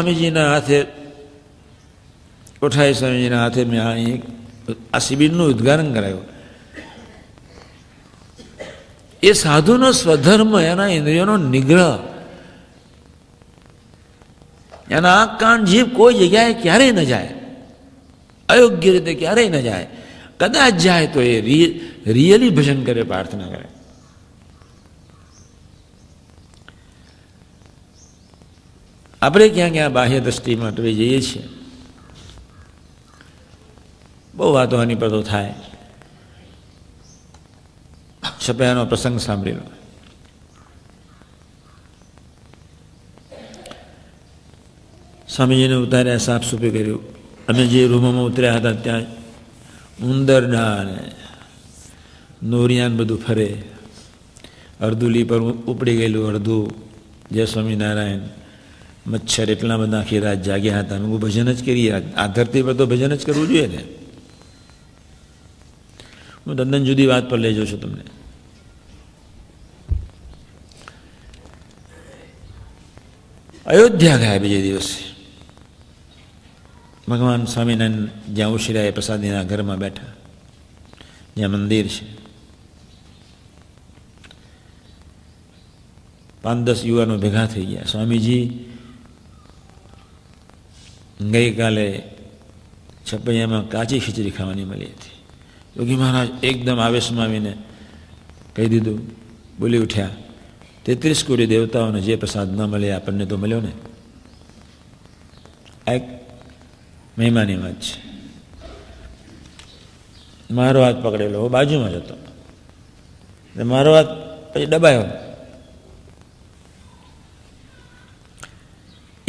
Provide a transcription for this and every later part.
સ્વામીજીના હાથે કોઠારી સ્વામીજીના હાથે મેં આ એક આ શિબિરનું ઉદ્ઘાટન કરાયું એ સાધુનો સ્વધર્મ એના ઇન્દ્રિયોનો નિગ્રહ એના આ કાન જીભ કોઈ જગ્યાએ ક્યારેય ન જાય અયોગ્ય રીતે ક્યારેય ન જાય કદાચ જાય તો એ રિયલી ભજન કરે પ્રાર્થના કરે આપણે ક્યાં ક્યાં બાહ્ય દ્રષ્ટિમાં માટે જઈએ છીએ? બહુ વાતો આની પર તો થાય. છપયાનો પ્રસંગ સાંભળેલો સ્વામીજીને ઉતાર્યા સાફ સૂફી કર્યું અમે જે રૂમોમાં ઉતર્યા હતા ત્યાં ઉંદરડા અને નોરિયાન બધું ફરે. અડધું લી પર ઉપડી ગયેલું અડધું જય સ્વામિનારાયણ. મચ્છર એટલા બધા આખી રાત જાગ્યા હતા અમે ભજન જ કરીએ આ ધરતી પર તો ભજન જ કરવું જોઈએ ને. હું તદ્દન જુદી વાત પર લઈ જઉં છું તમને. અયોધ્યા ગયા બીજે દિવસે. ભગવાન સ્વામિનારાયણ જ્યાં ઉશીરાએ પ્રસાદીના ઘરમાં બેઠા. જ્યાં મંદિર છે. પાંચ દસ યુવાનો ભેગા થઈ ગયા. સ્વામીજી ગઈકાલે છપૈયામાં કાચી ખીચડી ખાવાની મળી હતી. યોગી મહારાજ એકદમ આવેશમાં આવીને કહી દીધું, બોલી ઉઠ્યા, તેત્રીસ કોટી દેવતાઓને જે પ્રસાદ ન મળે આપણને તો મળ્યો ને? આ એક મહેમાની વાત છે. મારો હાથ પકડેલો બાજુમાં જ હતો. મારો હાથ પછી દબાયો.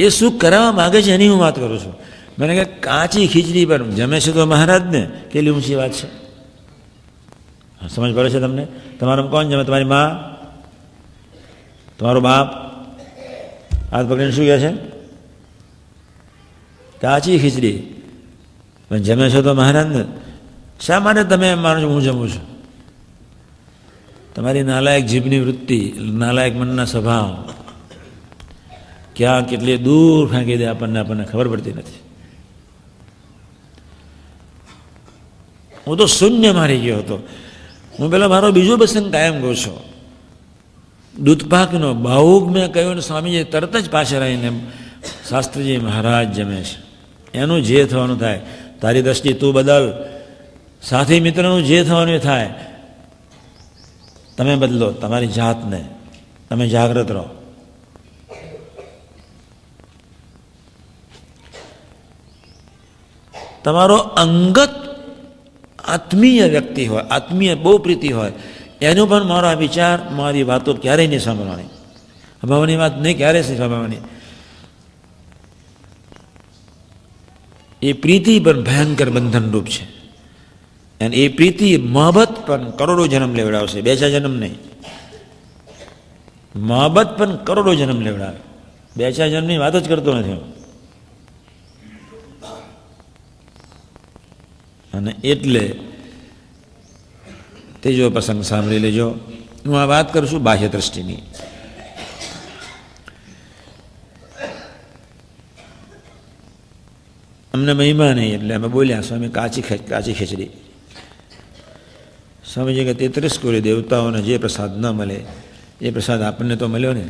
એ શું કરાવવા માગે છે એની હું વાત કરું છું. મને કે કાચી ખીચડી પર જમે છે તો મહારાજને કેટલી ઊંચી વાત છે. સમજ પડે છે તમને? તમારું કોણ જમે? તમારી મા? તમારો બાપ? હાથ પકડીને શું કહે છે? કાચી ખીચડી પણ જમે છો તો મહારાજને? શા માટે તમે એમ માનો છો હું જમું છું? તમારી નાલાયક જીભની વૃત્તિ, નાલાયક મનના સ્વભાવ ક્યાં કેટલી દૂર ફેંકી દે આપણને આપણને ખબર પડતી નથી. હું તો શૂન્ય મારી ગયો હતો. હું પેલા મારો બીજો પ્રસંગ કાયમ કહું છું. દૂધપાકનો ભાવુક મેં કહ્યું ને સ્વામીજી તરત જ પાછળ આવીને શાસ્ત્રીજી, મહારાજ જમે છે. એનું જે થવાનું થાય, તારી દ્રષ્ટિ તું બદલ. સાથી મિત્રનું જે થવાનું થાય. તમે બદલો, તમારી જાતને. તમે જાગૃત રહો. તમારો અંગત આત્મીય વ્યક્તિ હોય, આત્મીય બહુ પ્રીતિ હોય, એનો પણ મારો આ વિચાર, મારી વાતો ક્યારેય નહીં સાંભળવાની. અભાવની વાત નહીં ક્યારેય નહીં સાંભળવાની? એ પ્રીતિ પણ ભયંકર બંધનરૂપ છે. અને એ પ્રીતિ મહબત પણ કરોડો જન્મ લેવડાવશે, બે ચાર જન્મ નહીં. મહબત પણ કરોડો જન્મ લેવડાવે. બે ચાર જન્મની વાત જ કરતો નથી હું. અને એટલે તેજો પ્રસંગ સાંભળી લેજો. હું આ વાત કરું છું બાહ્ય દ્રષ્ટિની. અમને મહિમા નહીં એટલે અમે બોલ્યા, સ્વામી, કાચી કાચી ખીચડી. સ્વામીજી કે, તેત્રીસ કોરી દેવતાઓને જે પ્રસાદ ન મળે, એ પ્રસાદ આપણને તો મળ્યો ને.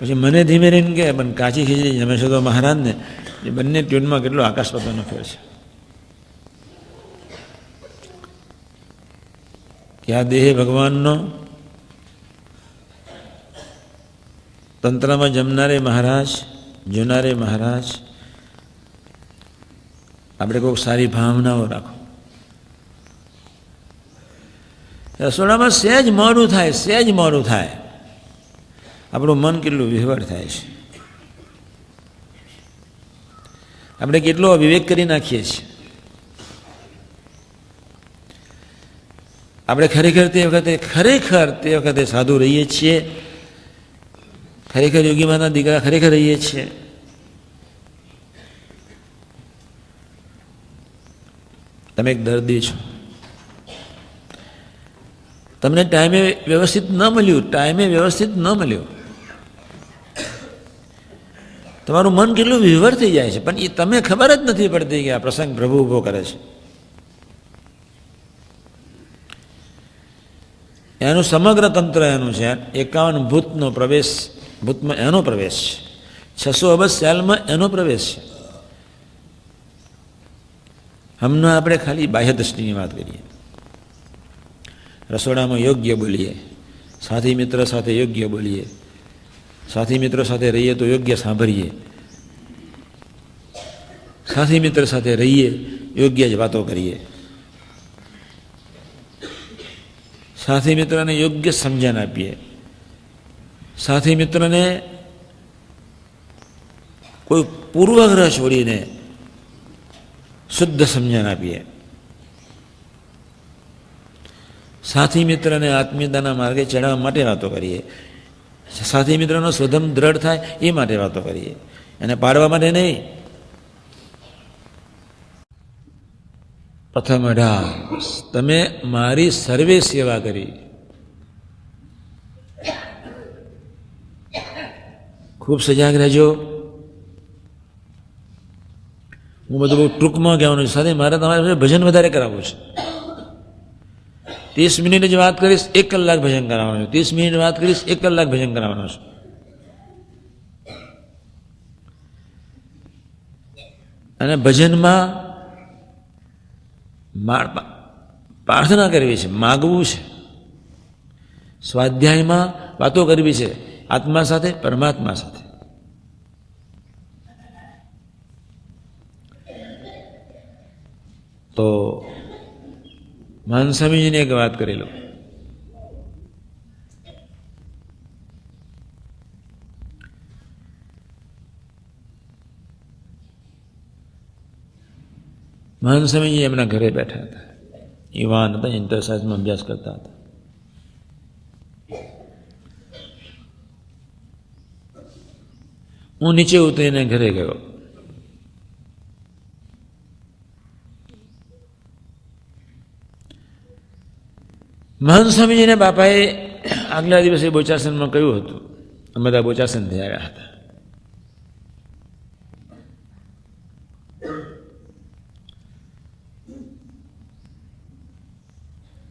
પછી મને ધીમે રહીને કે પણ કાચી ખીચડી જમે છે તો મહારાજને, એ બંને ટ્યુનમાં કેટલો આકાશ પતવાનો ફેર છે. કે આ દેહ ભગવાનનો? તંત્રમાં જમનારે મહારાજ, જોનારે મહારાજ. આપણે કોઈક સારી ભાવનાઓ રાખો. રસોડામાં સહેજ મોડું થાય સહેજ મોડું થાય. આપણું મન કેટલું વિહવળ થાય છે. આપણે કેટલો વિવેક કરી નાખીએ છીએ. આપણે ખરેખર તે વખતે ખરેખર તે વખતે સાધુ રહીએ છીએ. ખરેખર યોગીમાના દીકરા ખરેખર રહીએ છીએ. તમે એક દર્દી છો. તમને ટાઈમે વ્યવસ્થિત ન મળ્યું, ટાઈમે વ્યવસ્થિત ન મળ્યું. તમારું મન કેટલું વિવર થઈ જાય છે, પણ એ તમે ખબર જ નથી પડતી કે આ પ્રસંગ પ્રભુ ઊભો કરે છે. એનું સમગ્ર તંત્ર એનું છે. એકાવન ભૂતનો પ્રવેશ, ભૂતમાં એનો પ્રવેશ છે. છસો અબજ સેલમાં એનો પ્રવેશ છે. હમણાં આપણે ખાલી બાહ્ય દ્રષ્ટિની વાત કરીએ. રસોડામાં યોગ્ય બોલીએ. સાથી મિત્ર સાથે યોગ્ય બોલીએ. સાથી મિત્રો સાથે રહીએ તો યોગ્ય સાંભળીએ. સાથી મિત્ર સાથે રહીએ, યોગ્ય જ વાતો કરીએ. સાથી મિત્રને યોગ્ય સમજણ આપીએ સાથી મિત્રને કોઈ પૂર્વગ્રહ છોડીને શુદ્ધ સમજણ આપીએ સાથી મિત્રને આત્મીયતાના માર્ગે ચડાવવા માટે વાતો કરીએ સાથી મિત્રનો સ્વધમ દ્રઢ થાય એ માટે વાતો કરીએ એને પાડવા માટે નહીં પ્રથમ અઢાર. તમે મારી સર્વે સેવા કરી. ખૂબ સજાગ રહેજો. હું બધું ટૂંકમાં કહેવાનું છું. સાથે મારે તમારે ભજન વધારે કરાવવું છે. ત્રીસ મિનિટ જ વાત કરીશ, એક કલાક ભજન કરાવવાનું છે. ત્રીસ મિનિટ વાત કરીશ, એક કલાક ભજન કરાવવાનું છે. અને ભજનમાં પ્રાર્થના કરવી છે, માગવું છે. સ્વાધ્યાયમાં વાતો કરવી છે, આત્મા સાથે, પરમાત્મા સાથે. તો માનસ્વામીજીને એક વાત કરી લો. મહાન સ્વામીજી એમના ઘરે બેઠા હતા યુવાન હતા ઇન્ટર સાયન્સમાં અભ્યાસ કરતા હતા હું નીચે ઉતરીને ઘરે ગયો મહાન સ્વામીજીને બાપાએ આગલા દિવસે બોચાસનમાં કહ્યું હતું અમે બધા બોચાસનથી આવ્યા હતા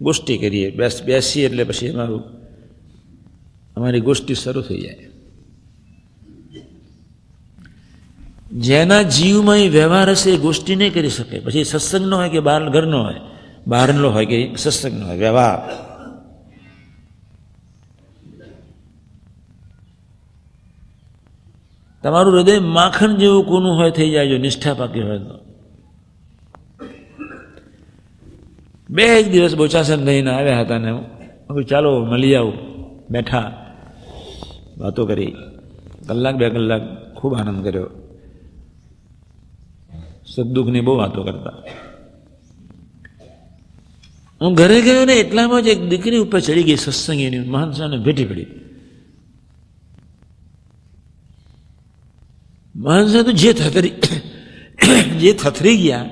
ગોષ્ઠી કરીએ. બેસ, બેસીએ એટલે પછી અમારું, અમારી ગોષ્ઠી શરૂ થઈ જાય. જેના જીવમાં એ વ્યવહાર હશે એ ગોષ્ઠી નહીં કરી શકે. પછી સત્સંગનો હોય કે બહાર ઘરનો હોય? બહારનો હોય કે સત્સંગનો હોય? વ્યવહાર. તમારું હૃદય માખણ જેવું કોનું હોય થઈ જાય જો નિષ્ઠા પાકી હોય તો. બે એક દિવસ બોચાસન લઈને આવ્યા હતા ને હું. કહ્યું ચાલો, મળી આવું. બેઠા. વાતો કરી. કલાક બે કલાક ખૂબ આનંદ કર્યો. સુખ દુઃખની બહુ વાતો કરતા. હું ઘરે ગયો ને એટલામાં જ એક દીકરી ઉપર ચડી ગઈ સત્સંગીની. મહાન સાને ભેટી પડી. મહાન સાહેબ તો જે થથરી જે થથરી ગયા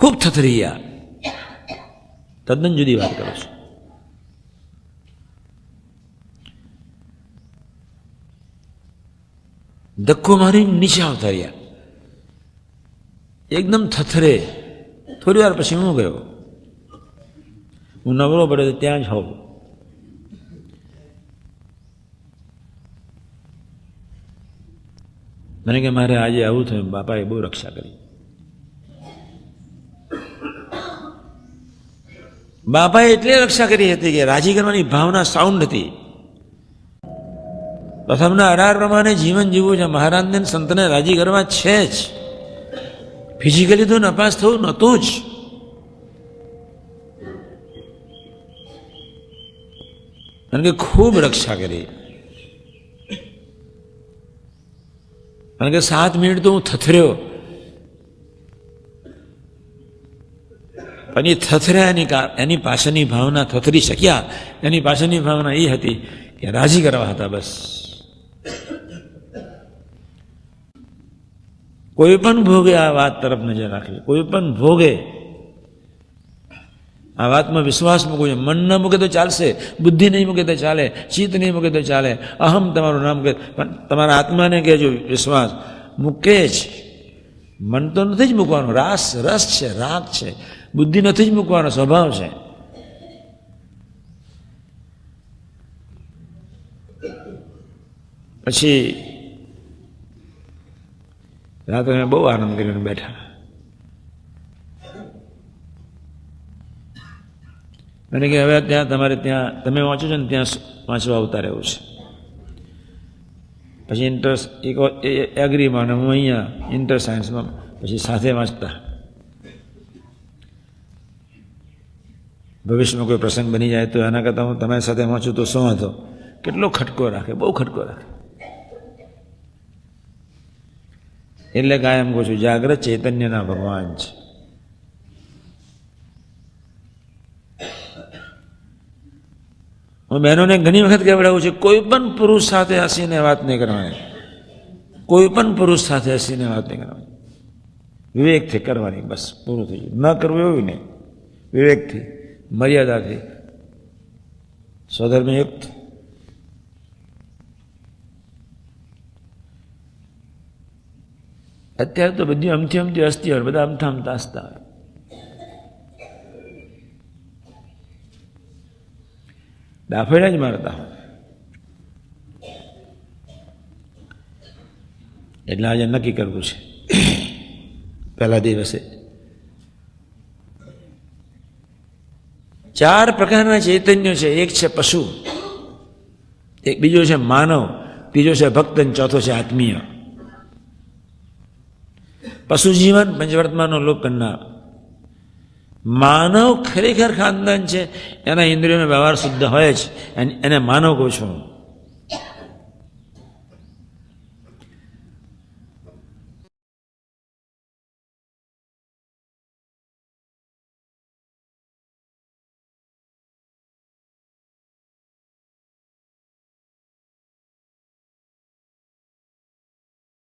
ખૂબ થથરી ગયા તદ્દન જુદી વાત કરું છું ધક્કો મારી નીચે આવતા રહ્યા એકદમ થથરે થોડી વાર પછી હું ગયો હું નવરો પડે તો ત્યાં જ હોઉં મને કે મારે આજે આવું થયું બાપાએ બહુ રક્ષા કરી બાપાએ એટલે રક્ષા કરી હતી કે રાજી કરવાની ભાવના સાઉન્ડ હતી. પ્રથમના અઢાર પ્રમાણે જીવન જીવવું છે. મહારાજને સંતને રાજી કરવા છે જ. ફિઝિકલી તો નપાસ થવું નહોતું જ. કારણ કે ખૂબ રક્ષા કરી. કારણ કે સાત મિનિટ તો હું થથર્યો. પણ એ થથર્યાની કા- એની પાછળની ભાવના થથરી શક્યા. એની પાછળની ભાવના એ હતી કે રાજી કરવા હતા બસ. કોઈ પણ ભોગે આ વાત તરફ નજર રાખવી કોઈ પણ ભોગે આ વાતમાં વિશ્વાસ મૂકવો જોઈએ મન ન મૂકે તો ચાલશે, બુદ્ધિ નહીં મૂકે તો ચાલે, ચિત્ત નહીં મૂકે તો ચાલે, અહમ તમારું નામ મૂકે. પણ તમારા આત્માને કહેજો વિશ્વાસ. મૂકે જ. મન તો નથી જ મૂકવાનું. રાસ, રસ છે, રાગ છે. બુદ્ધિ નથી જ મૂકવાનો સ્વભાવ છે. પછી અમે બહુ આનંદ કરીને બેઠા. મને કે હવે ત્યાં તમારે ત્યાં, તમે વાંચો છો ને ત્યાં વાંચવા આવતા રહેવું છે. પછી ઇન્ટર એગ્રીમાં અને હું અહીંયા ઇન્ટર સાયન્સમાં પછી સાથે વાંચતા. ભવિષ્યમાં કોઈ પ્રસંગ બની જાય તો એના કરતાં હું તમારી સાથે વાંચું તો શું હતો કેટલો ખટકો રાખે, બહુ ખટકો રાખે. એટલે કાયમ કહું છું, જાગ્રત ચૈતન્યના ભગવાન છે. હું બહેનોને ઘણી વખત કહેવડાવું છું, કોઈ પણ પુરુષ સાથે હસીને વાત નહીં કરવાની. કોઈ પણ પુરુષ સાથે હસીને વાત નહીં કરવાની. વિવેકથી કરવાની, બસ, પૂરું થઈ ગયું. ન કરવું એવું નહીં. વિવેકથી. મર્યાદાથી સ્વધર્મયુક્ત અત્યારે તો બધી અમથી અમથી હસતી હોય, બધા અમથા અમથા હસતા હોય. ડાફેડા જ મારતા હોય. એટલે આજે નક્કી કરવું છે. પહેલા દિવસે ચાર પ્રકારના ચૈતન્યો છે. એક છે પશુ, એક બીજો છે માનવ, ત્રીજો છે ભક્ત અને ચોથો છે આત્મીય. પશુ જીવન પંચવર્તમાનો લોક કરનાર માનવ ખરેખર ખાનદાન છે. એના ઇન્દ્રિયોનો વ્યવહાર શુદ્ધ હોય જ એને માનવ કહું છું.